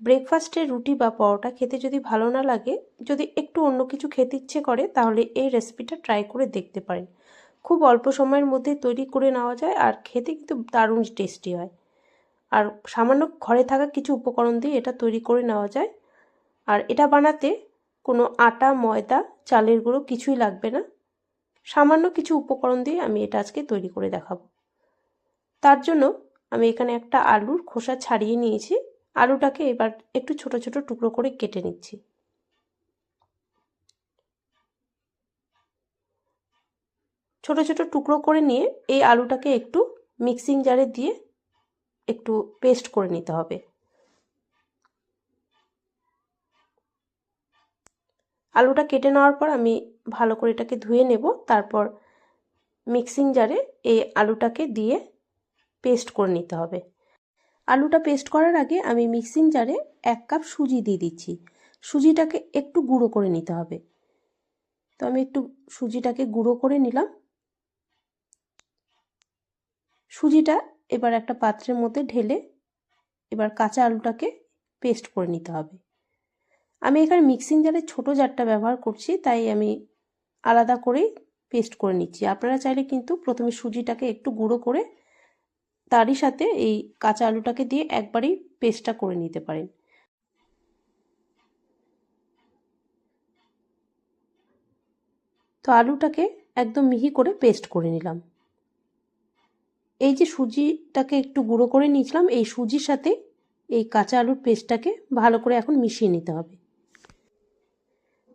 ব্রেকফাস্টে রুটি বা পরোটা খেতে যদি ভালো না লাগে, যদি একটু অন্য কিছু খেতে ইচ্ছে করে, তাহলে এই রেসিপিটা ট্রাই করে দেখতে পারেন। খুব অল্প সময়ের মধ্যে তৈরি করে নেওয়া যায় আর খেতে কিন্তু দারুণ টেস্টি হয়। আর সামান্য ঘরে থাকা কিছু উপকরণ দিয়ে এটা তৈরি করে নেওয়া যায়। আর এটা বানাতে কোনো আটা, ময়দা, চালের গুঁড়ো কিছুই লাগবে না। সামান্য কিছু উপকরণ দিয়ে আমি এটা আজকে তৈরি করে দেখাবো। তার জন্য আমি এখানে একটা আলুর খোসা ছাড়িয়ে নিয়েছি। আলুটাকে এবার একটু ছোট ছোট টুকরো করে কেটে নিচ্ছি। ছোট ছোট টুকরো করে নিয়ে এই আলুটাকে একটু মিক্সিং জারে দিয়ে একটু পেস্ট করে নিতে হবে। আলুটা কেটে নেওয়ার পর আমি ভালো করে এটাকে ধুয়ে নেব, তারপর মিক্সিং জারে এই আলুটাকে দিয়ে পেস্ট করে নিতে হবে। আলুটা পেস্ট করার আগে আমি মিক্সিং জারে এক কাপ সুজি দিয়ে দিচ্ছি। সুজিটাকে একটু গুঁড়ো করে নিতে হবে। তো আমি একটু সুজিটাকে গুঁড়ো করে নিলাম। সুজিটা এবার একটা পাত্রের মধ্যে ঢেলে এবার কাঁচা আলুটাকে পেস্ট করে নিতে হবে। আমি এখানে মিক্সিং জারে ছোট জারটা ব্যবহার করছি, তাই আমি আলাদা করেই পেস্ট করে নিচ্ছি। আপনারা চাইলে কিন্তু প্রথমে সুজিটাকে একটু গুঁড়ো করে তারই সাথে এই কাঁচা আলুটাকে দিয়ে একবারেই পেস্টটা করে নিতে পারেন। তো আলুটাকে একদম মিহি করে পেস্ট করে নিলাম। এই যে সুজিটাকে একটু গুঁড়ো করে নিয়েছিলাম, এই সুজির সাথে এই কাঁচা আলুর পেস্টটাকে ভালো করে এখন মিশিয়ে নিতে হবে।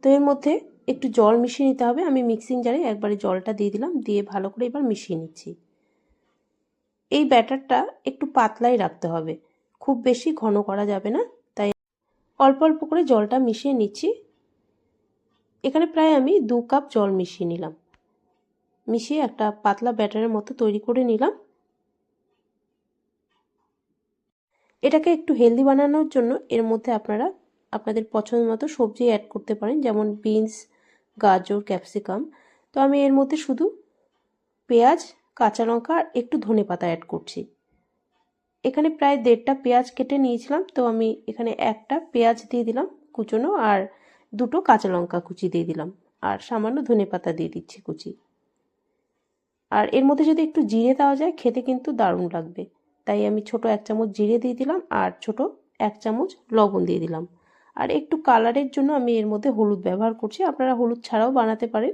তো এর মধ্যে একটু জল মিশিয়ে নিতে হবে। আমি মিক্সিং জারে একবারে জলটা দিয়ে দিলাম, দিয়ে ভালো করে এবার মিশিয়ে নিচ্ছি। এই ব্যাটারটা একটু পাতলাই রাখতে হবে। খুব বেশি ঘন করা যাবে না, তাই অল্প অল্প করে জলটা মিশিয়ে নিচ্ছি। এখানে প্রায় আমি দু কাপ জল মিশিয়ে নিলাম। মিশিয়ে একটা পাতলা ব্যাটারের মতো তৈরি করে নিলাম। এটাকে একটু হেলদি বানানোর জন্য এর মধ্যে আপনারা আপনাদের পছন্দ মতো সবজি অ্যাড করতে পারেন, যেমন বিনস গাজর ক্যাপসিকাম তো আমি এর মধ্যে শুধু পেঁয়াজ কাঁচা লঙ্কা আর একটু ধনে পাতা অ্যাড করছি। এখানে প্রায় দেড়টা পেঁয়াজ কেটে নিয়েছিলাম, তো আমি এখানে একটা পেঁয়াজ দিয়ে দিলাম কুচোনো আর দুটো কাঁচা লঙ্কা কুচি দিয়ে দিলাম। আর সামান্য ধনে পাতা দিয়ে দিচ্ছি কুচি। আর এর মধ্যে যদি একটু জিরে দেওয়া যায়, খেতে কিন্তু দারুণ লাগবে। তাই আমি ছোট এক চামচ জিরে দিয়ে দিলাম আর ছোট এক চামচ লবণ দিয়ে দিলাম। আর একটু কালারের জন্য আমি এর মধ্যে হলুদ ব্যবহার করছি। আপনারা হলুদ ছাড়াও বানাতে পারেন।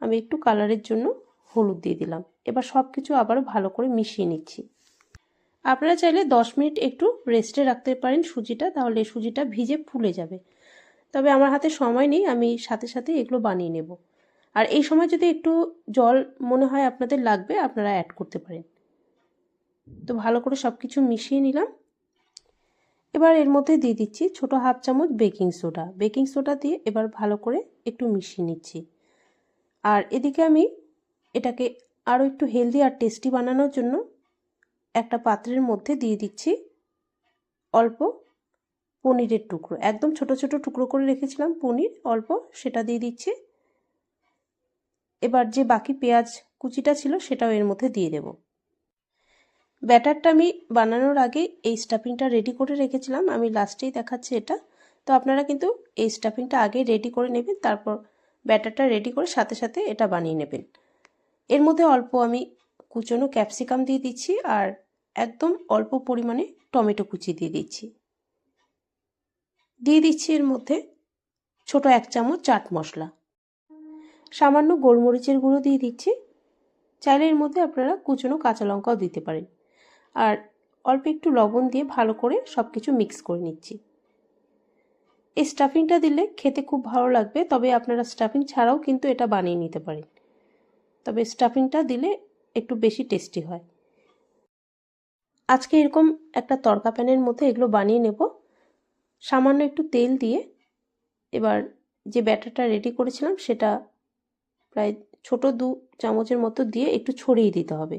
আমি একটু কালারের জন্য হলুদ দিয়ে দিলাম। এবার সব কিছু আবারও ভালো করে মিশিয়ে নিচ্ছি। আপনারা চাইলে দশ মিনিট একটু রেস্টে রাখতে পারেন সুজিটা, তাহলে সুজিটা ভিজে ফুলে যাবে। তবে আমার হাতে সময় নেই, আমি সাথে সাথে এগুলো বানিয়ে নেব। আর এই সময় যদি একটু জল মনে হয় আপনাদের লাগবে, আপনারা অ্যাড করতে পারেন। তো ভালো করে সব কিছু মিশিয়ে নিলাম। এবার এর মধ্যে দিয়ে দিচ্ছি ছোটো হাফ চামচ বেকিং সোডা বেকিং সোডা দিয়ে এবার ভালো করে একটু মিশিয়ে নিচ্ছি। আর এদিকে আমি এটাকে আরও একটু হেলদি আর টেস্টি বানানোর জন্য একটা পাত্রের মধ্যে দিয়ে দিচ্ছি অল্প পনিরের টুকরো। একদম ছোট ছোট টুকরো করে রেখেছিলাম পনির, অল্প সেটা দিয়ে দিচ্ছি। এবার যে বাকি পেঁয়াজ কুচিটা ছিল সেটাও এর মধ্যে দিয়ে দেব। ব্যাটারটা আমি বানানোর আগে এই স্টাফিংটা রেডি করে রেখেছিলাম, আমি লাস্টেই দেখাচ্ছি এটা। তো আপনারা কিন্তু এই স্টাফিংটা আগে রেডি করে নেবেন, তারপর ব্যাটারটা রেডি করে সাথে সাথে এটা বানিয়ে নেবেন। এর মধ্যে অল্প আমি কুচনো ক্যাপসিকাম দিয়ে দিচ্ছি আর একদম অল্প পরিমাণে টমেটো কুচি দিয়ে দিচ্ছি। দিয়ে দিচ্ছি এর মধ্যে ছোট এক চামচ চাট মশলা। সামান্য গোলমরিচের গুঁড়ো দিয়ে দিচ্ছি। চাইলে এর মধ্যে আপনারা কুচনো কাঁচা লঙ্কাও দিতে পারেন। আর অল্প একটু লবণ দিয়ে ভালো করে সব কিছু মিক্স করে নিচ্ছি। এই স্টাফিংটা দিলে খেতে খুব ভালো লাগবে, তবে আপনারা স্টাফিং ছাড়াও কিন্তু এটা বানিয়ে নিতে পারেন। তবে স্টাফিংটা দিলে একটু বেশি টেস্টি হয়। আজকে এরকম একটা তরকা প্যানের মধ্যে এগুলো বানিয়ে নেব। সামান্য একটু তেল দিয়ে এবার যে ব্যাটারটা রেডি করেছিলাম সেটা প্রায় ছোট দু চামচের মতো দিয়ে একটু ছড়িয়ে দিতে হবে।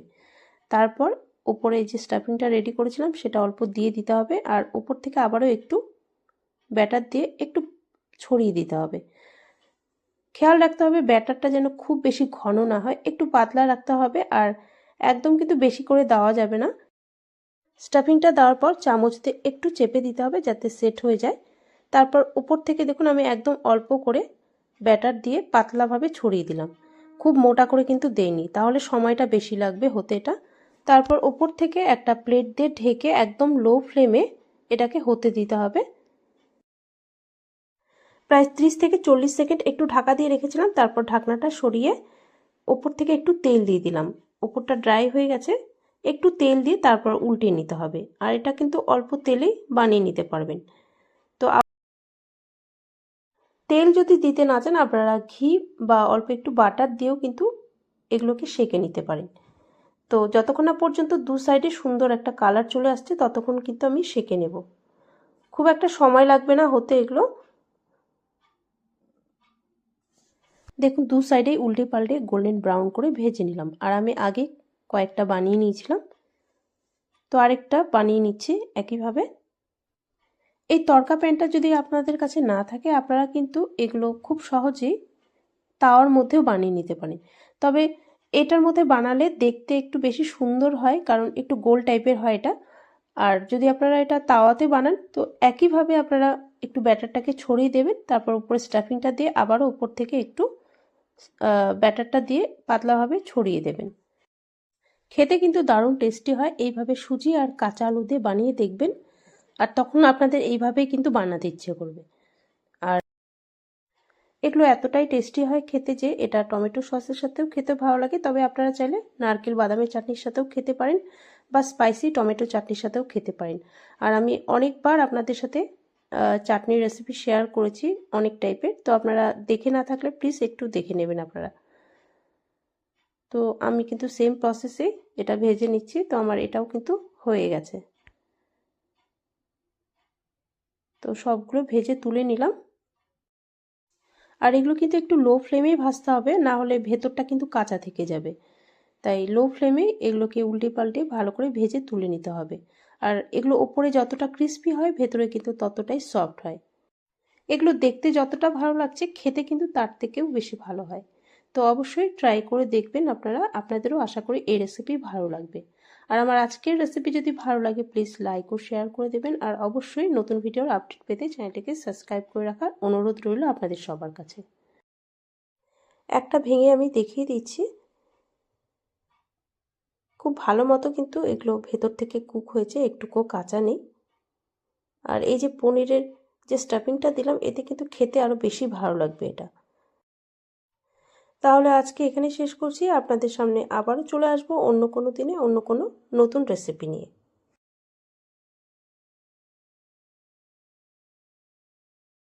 তারপর ওপরে যে স্টাফিংটা রেডি করেছিলাম সেটা অল্প দিয়ে দিতে হবে আর ওপর থেকে আবারও একটু ব্যাটার দিয়ে একটু ছড়িয়ে দিতে হবে। খেয়াল রাখতে হবে ব্যাটারটা যেন খুব বেশি ঘন না হয়, একটু পাতলা রাখতে হবে আর একদম কিন্তু বেশি করে দেওয়া যাবে না। স্টাফিংটা দেওয়ার পর চামচ দিয়ে একটু চেপে দিতে হবে যাতে সেট হয়ে যায়। তারপর উপর থেকে দেখুন আমি একদম অল্প করে ব্যাটার দিয়ে পাতলাভাবে ছড়িয়ে দিলাম। খুব মোটা করে কিন্তু দেয়নি তাহলে সময়টা বেশি লাগবে হতে এটা। তারপর ওপর থেকে একটা প্লেট দিয়ে ঢেকে একদম লো ফ্লেমে এটাকে হতে দিতে হবে। প্রায় ত্রিশ থেকে চল্লিশ সেকেন্ড একটু ঢাকা দিয়ে রেখেছিলাম, তারপর ঢাকনাটা সরিয়ে ওপর থেকে একটু তেল দিয়ে দিলাম। ওপরটা ড্রাই হয়ে গেছে, একটু তেল দিয়ে তারপর উল্টিয়ে নিতে হবে। আর এটা কিন্তু অল্প তেলেই বানিয়ে নিতে পারবেন। তো তেল যদি দিতে না চান, আপনারা ঘি বা অল্প একটু বাটার দিয়েও কিন্তু এগুলোকে সেকে নিতে পারেন। তো যতক্ষণ না পর্যন্ত দু সাইডে সুন্দর একটা কালার চলে আসছে, ততক্ষণ কিন্তু আমি সেকে নেব। খুব একটা সময় লাগবে না হতে এগুলো। দেখুন, দু সাইডে উল্টে পাল্টে গোল্ডেন ব্রাউন করে ভেজে নিলাম। আর আমি আগে কয়েকটা বানিয়ে নিয়েছিলাম। তো আরেকটা বানিয়ে নিচ্ছি একইভাবে। এই তড়কা প্যানটা যদি আপনাদের কাছে না থাকে, আপনারা কিন্তু এগুলো খুব সহজেই তাওয়ার মধ্যেও বানিয়ে নিতে পারেন। তবে এটার মধ্যে বানালে দেখতে একটু বেশি সুন্দর হয়, কারণ একটু গোল টাইপের হয় এটা। আর যদি আপনারা এটা তাওয়াতে বানান, তো একইভাবে আপনারা একটু ব্যাটারটাকে ছড়িয়ে দেবেন, তারপর উপরে স্টাফিংটা দিয়ে আবারও উপর থেকে একটু ব্যাটারটা দিয়ে পাতলাভাবে ছড়িয়ে দেবেন। খেতে কিন্তু দারুণ টেস্টি হয়। এইভাবে সুজি আর কাঁচা আলু দিয়ে বানিয়ে দেখবেন আর তখন আপনাদের এইভাবেই কিন্তু বানাতে ইচ্ছে করবে। আর এগুলো এতটাই টেস্টি হয় খেতে যে এটা টমেটো সসের সাথেও খেতে ভালো লাগে। তবে আপনারা চাইলে নারকেল, বাদামের চাটনির সাথেও খেতে পারেন বা স্পাইসি টমেটো চাটনির সাথেও খেতে পারেন। আর আমি অনেকবার আপনাদের সাথে চাটনির রেসিপি শেয়ার করেছি অনেক টাইপের তো আপনারা দেখে না থাকলে প্লিজ একটু দেখে নেবেন আপনারা। তো আমি কিন্তু সেম প্রসেসে এটা ভেজে নিচ্ছি। তো আমার এটাও কিন্তু হয়ে গেছে। তো সবগুলো ভেজে তুলে নিলাম। আর এগুলো কিন্তু একটু লো ফ্লেমেই ভাজতে হবে, না হলে ভেতরটা কিন্তু কাঁচা থেকে যাবে। তাই লো ফ্লেমে এগুলোকে উল্টে পাল্টে ভালো করে ভেজে তুলে নিতে হবে। আর এগুলো ওপরে যতটা ক্রিস্পি হয়, ভেতরে কিন্তু ততটাই সফট হয়। এগুলো দেখতে যতটা ভালো লাগছে, খেতে কিন্তু তার থেকেও বেশি ভালো হয়। তো অবশ্যই ট্রাই করে দেখবেন আপনারা, আপনাদেরও আশা করি এই রেসিপি ভালো লাগবে। আর আমার আজকের রেসিপি যদি ভালো লাগে প্লিজ লাইক ও শেয়ার করে দেবেন। আর অবশ্যই নতুন ভিডিওর আপডেট পেতে চ্যানেলটিকে সাবস্ক্রাইব করে রাখার অনুরোধ রইল আপনাদের সবার কাছে। একটা ভেঙে আমি দেখিয়ে দিচ্ছি। খুব ভালো মতো কিন্তু এগুলো ভেতর থেকে কুক হয়েছে একটুকুও কাঁচা নেই। আর এই যে পনিরের যে স্টাফিংটা দিলাম, এতে কিন্তু খেতে আরও বেশি ভালো লাগবে এটা। তাহলে আজকে এখানে শেষ করছি। আপনাদের সামনে আবারও চলে আসব অন্য কোনো দিনে, অন্য কোনো নতুন রেসিপি নিয়ে।